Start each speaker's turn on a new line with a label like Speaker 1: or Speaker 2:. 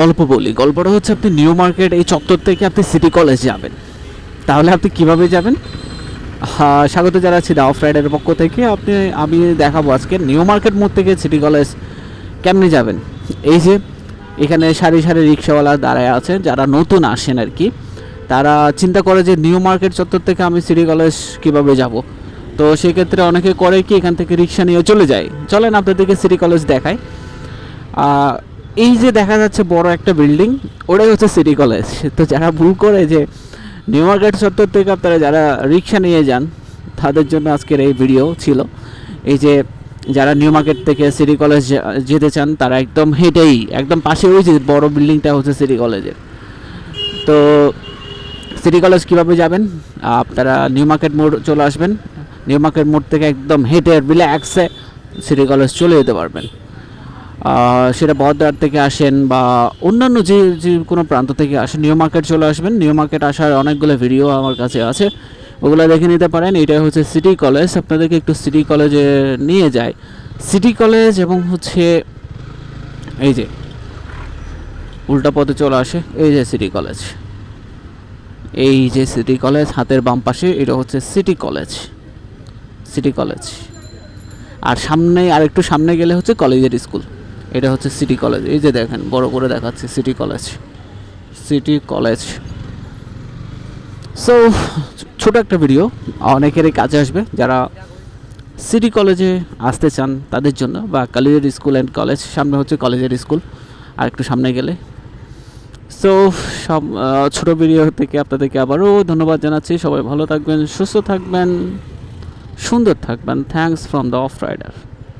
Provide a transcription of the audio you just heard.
Speaker 1: গল্প বলি। গল্পটা হচ্ছে আপনি নিউ মার্কেট এই চত্বর থেকে আপনি সিটি কলেজ যাবেন। তাহলে আপনি কীভাবে যাবেন? স্বাগত জানাচ্ছি দা অফ রাইডের পক্ষ থেকে। আপনি, আমি দেখাবো আজকে নিউ মার্কেট মোড় থেকে সিটি কলেজ কেমনে যাবেন? এই যে, এখানে সারি সারি রিক্সাওয়ালা দাঁড়ায় আছে যারা নতুন আসেন আর কি। তারা চিন্তা করে যে নিউ মার্কেট চত্বর থেকে আমি সিটি কলেজ কীভাবে যাব? তো সেক্ষেত্রে অনেকে করে কি এখান থেকে রিক্সা নিয়ে চলে যায়। চলেন আপনাদেরকে সিটি কলেজ দেখায় এই যে দেখা যাচ্ছে বড় একটা বিল্ডিং ওটাই হচ্ছে সিটি কলেজ তো যারা ভুল করে যে নিউ মার্কেট চত্বর থেকে আপনারা যারা রিক্সা নিয়ে যান, তাদের জন্য আজকের এই ভিডিও ছিল। এই যে যারা নিউ মার্কেট থেকে সিটি কলেজ যেতে চান, তারা একদম হেঁটেই, একদম পাশে যে বড় বিল্ডিংটা হচ্ছে সিটি কলেজের তো সিটি কলেজ কীভাবে যাবেন? আপনারা নিউ মার্কেট মোড় চলে আসবেন। নিউ মার্কেট মোড় থেকে একদম হেঁটে রিল্যাক্সে সিটি কলেজ চলে যেতে পারবেন। সেটা বহদ্দার থেকে আসেন বা অন্যান্য যে যে কোনো প্রান্ত থেকে আসেন নিউ মার্কেট চলে আসবেন। নিউ মার্কেট আসার অনেকগুলো ভিডিও আমার কাছে আছে। ওগুলো দেখে নিতে পারেন। এটা হচ্ছে সিটি কলেজ আপনাদেরকে একটু সিটি কলেজে নিয়ে যায় সিটি কলেজ এবং হচ্ছে এই যে, উল্টা পথে চলে আসে এই যে সিটি কলেজ এই যে সিটি কলেজ হাতের বাম পাশে এটা হচ্ছে সিটি কলেজ সিটি কলেজ আর সামনে আর একটু সামনে গেলে হচ্ছে কলেজের স্কুল এটা হচ্ছে সিটি কলেজ এই যে দেখেন, বড় করে দেখাচ্ছে city college city college so ছোট একটা ভিডিও অনেকেরই কাজে আসবে। যারা সিটি কলেজে আসতে চান তাদের জন্য, বা কলেজের স্কুল অ্যান্ড কলেজ সামনে হচ্ছে কলেজের স্কুল আর একটু সামনে গেলে। সো সব ছোটো ভিডিও থেকে আপনাদেরকে আবারও ধন্যবাদ জানাচ্ছি। সবাই ভালো থাকবেন, সুস্থ থাকবেন, সুন্দর থাকবেন। Thanks from the off rider